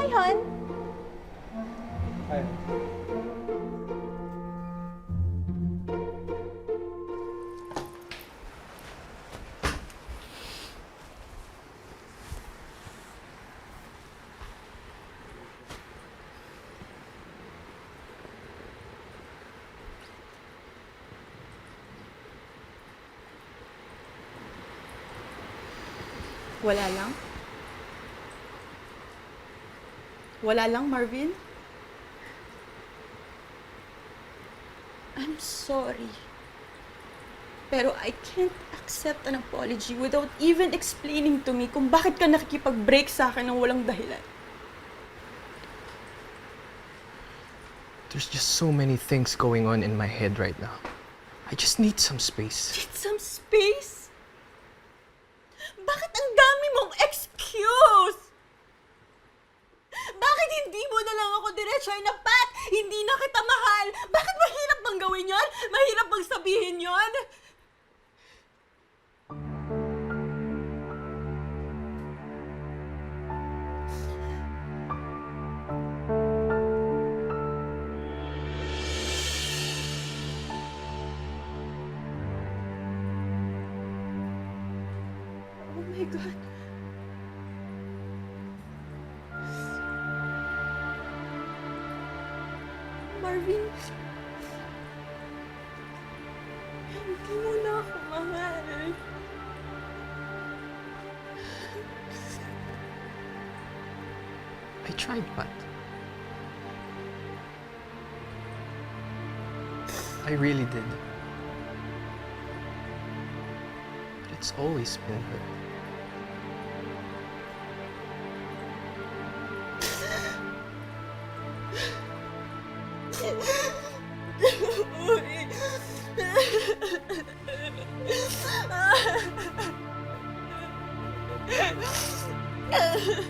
Hi, Ngayon, Ay. wala lang. Wala lang, Marvin? I'm sorry. Pero I can't accept an apology without even explaining to me kung bakit ka nakikipag-break sa akin ng walang dahilan. There's just so many things going on in my head right now. I just need some space. Get some space? Bakit ang hindi mo na lang ako diretso na, Pat, hindi na kita mahal? Bakit mahirap bang gawin yon? Mahirap bang sabihin yon? Oh my God. Marvin. Hindi mo na ako mahal. I tried, but I really did. But it's always been her. 呃 呵